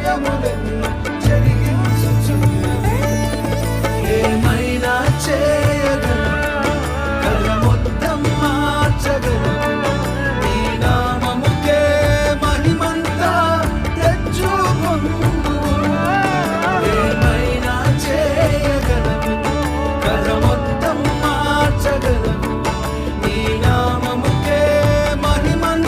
Maria Mudemi